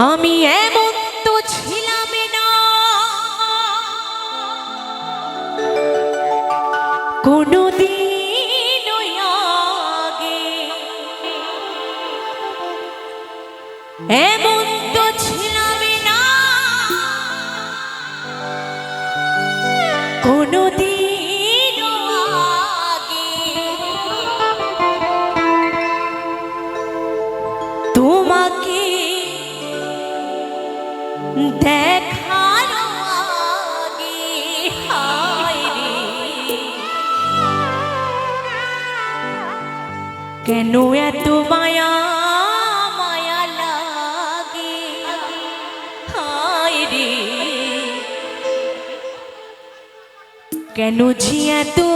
আমি এমন তো ছিলাম না। কোনদিন আগে এমন তো ছিলাম না। কোনদিন আগে তোমাকে দেখার আগে হায় কেন এত মায়া মায়া লাগে? হায় রে। কেন ঝিয়া তো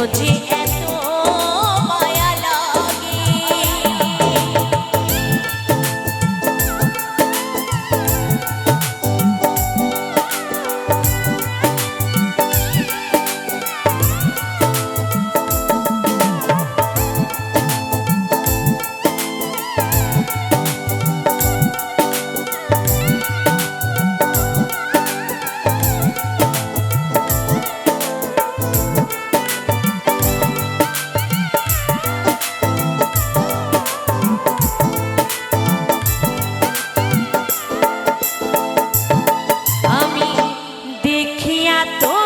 melodias. todos.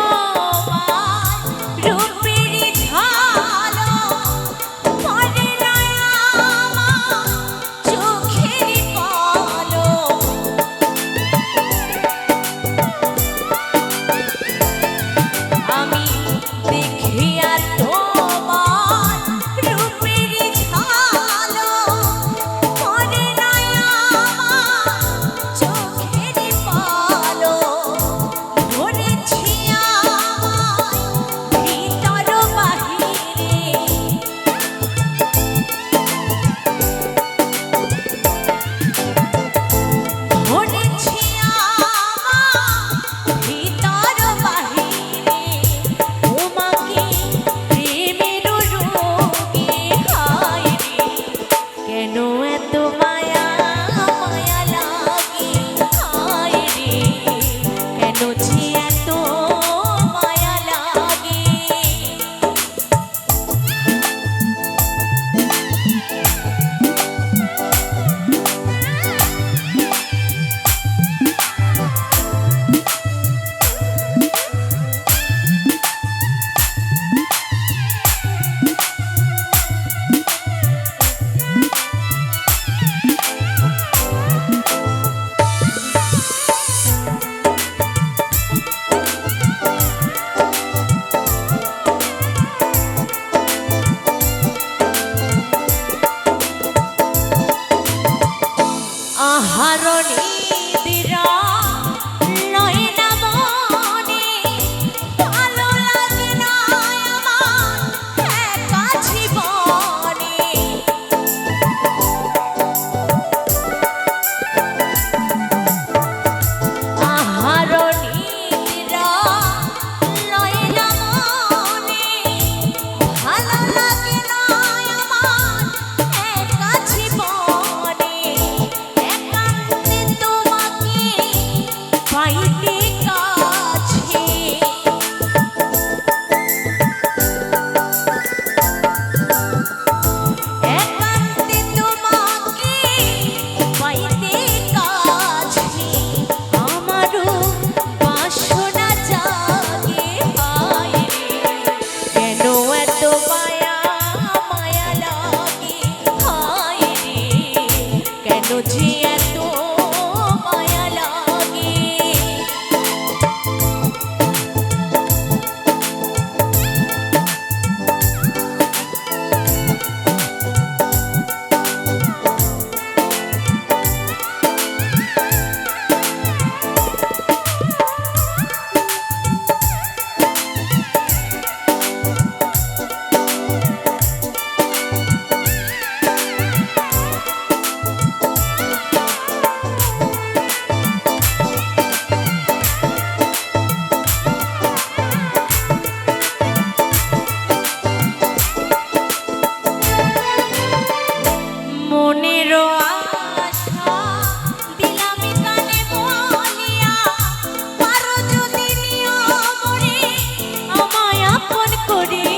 করে।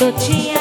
দোছিয়া